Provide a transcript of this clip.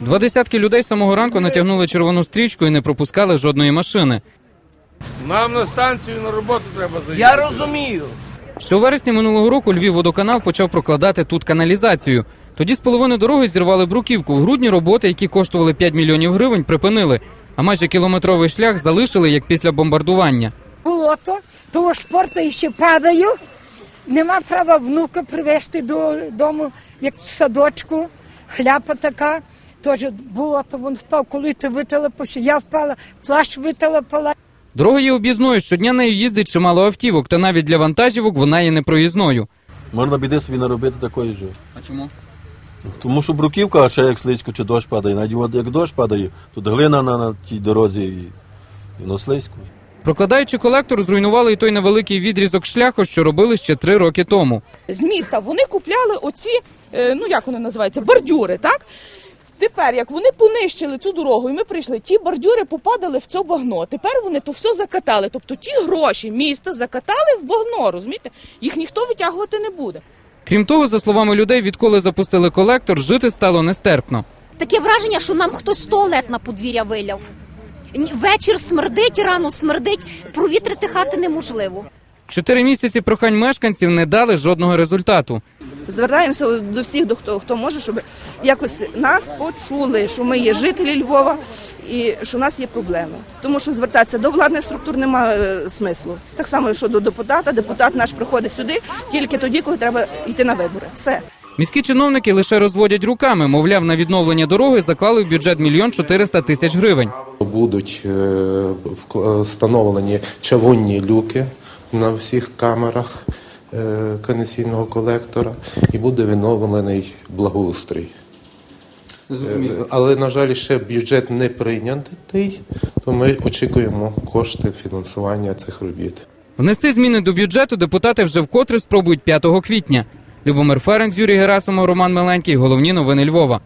Два десятки людей самого ранку натягнули червону стрічку і не пропускали жодної машини. Нам на станцію на роботу треба заїхати. Я розумію. Ще у вересні минулого року Львівводоканал почав прокладати тут каналізацію. Тоді з половини дороги зірвали бруківку. В грудні роботи, які коштували 5 мільйонів гривень, припинили. А майже кілометровий шлях залишили як після бомбардування. болото, того шпорта ще падаю. Нема права внука привезти додому, як в садочку, хляпа така. Теж болото, він впав, коли ти вителепався, я впала, плащ вителепала. Дорога є об'їзною. Щодня нею їздить чимало автівок, та навіть для вантажівок вона є непроїзною. Можна біди собі наробити такої ж. А чому? Тому що бруківка, а ще як слизько чи дощ падає. Навіть от як дощ падає, тут глина на, на тій дорозі і, і на слизько. Прокладаючи колектор, зруйнували і той невеликий відрізок шляху, що робили ще три роки тому. з міста вони купляли оці, е, ну як вони називаються, бордюри, так? Тепер, як вони понищили цю дорогу, і ми прийшли, ті бордюри попадали в це багно. Тепер вони то все закатали. Тобто ті гроші міста закатали в багно, розумієте? Їх ніхто витягувати не буде. Крім того, за словами людей, відколи запустили колектор, жити стало нестерпно. Таке враження, що нам хтось туалет на подвір'я виляв. Ні- Вечір смердить, рано смердить, провітрити хати неможливо. Чотири місяці прохань мешканців не дали жодного результату. Звертаємося до всіх, до хто хто може, щоб якось нас почули, що ми є жителі Львова і що в нас є проблеми. Тому що звертатися до владних структур немає смислу. Так само, що до депутата. Депутат наш приходить сюди тільки тоді, коли треба йти на вибори. Все. Міські чиновники лише розводять руками, мовляв, на відновлення дороги заклали в бюджет мільйон 400 тисяч гривень. Будуть е, встановлені чавунні люки на всіх камерах е, колектора і буде відновлений благоустрій. Е, Але, на жаль, ще бюджет не прийнятий, то ми очікуємо кошти фінансування цих робіт. Внести зміни до бюджету депутати вже вкотре спробують 5 квітня. Любомир Ференц, Юрій Герасимов, Роман Миленький. Головні новини Львова.